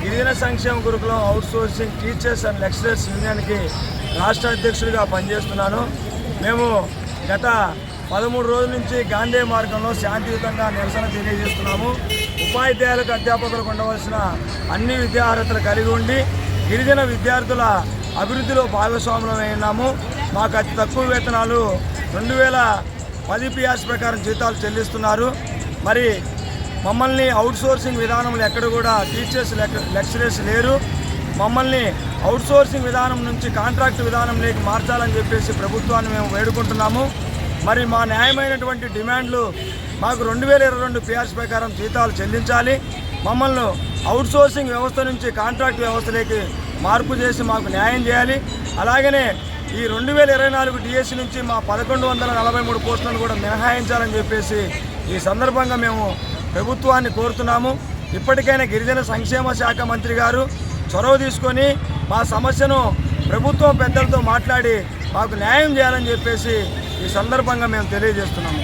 గిరిజన సంక్షేమ గురుకులం అవుట్సోర్సింగ్ టీచర్స్ అండ్ లెక్చరర్స్ యూనియన్కి రాష్ట్ర అధ్యక్షుడిగా పనిచేస్తున్నాను. మేము గత పదమూడు రోజుల నుంచి గాంధీ మార్గంలో శాంతియుతంగా నిరసన తెలియజేస్తున్నాము. ఉపాధ్యాయులకు అధ్యాపకులకు ఉండవలసిన అన్ని విద్యార్హతలు కలిగి ఉండి గిరిజన విద్యార్థుల అభివృద్ధిలో భాగస్వాములమైనాము మాకు అతి తక్కువ వేతనాలు రెండు వేల పది ప్రకారం జీతాలు చెల్లిస్తున్నారు. మరి మమ్మల్ని అవుట్ సోర్సింగ్ విధానంలో ఎక్కడ కూడా టీచర్స్ లెక్చరర్స్ లేరు. మమ్మల్ని అవుట్ సోర్సింగ్ విధానం నుంచి కాంట్రాక్ట్ విధానంలోకి మార్చాలని చెప్పేసి ప్రభుత్వాన్ని మేము వేడుకుంటున్నాము. మరి మా న్యాయమైనటువంటి డిమాండ్లు మాకు రెండు వేల ఇరవై రెండు పిఆర్స్ ప్రకారం జీతాలు చెల్లించాలి. మమ్మల్ని అవుట్ సోర్సింగ్ వ్యవస్థ నుంచి కాంట్రాక్ట్ వ్యవస్థలోకి మార్పు చేసి మాకు న్యాయం చేయాలి. అలాగనే ఈ రెండు వేల ఇరవై నాలుగు డిఎస్సి నుంచి మా పదకొండు వందల నలభై మూడు పోస్టులను కూడా మినహాయించాలని చెప్పేసి ఈ సందర్భంగా మేము ప్రభుత్వాన్ని కోరుతున్నాము. ఇప్పటికైనా గిరిజన సంక్షేమ శాఖ మంత్రి గారు చొరవ తీసుకొని మా సమస్యను ప్రభుత్వం పెద్దలతో మాట్లాడి మాకు న్యాయం చేయాలని చెప్పేసి ఈ సందర్భంగా మేము తెలియజేస్తున్నాము.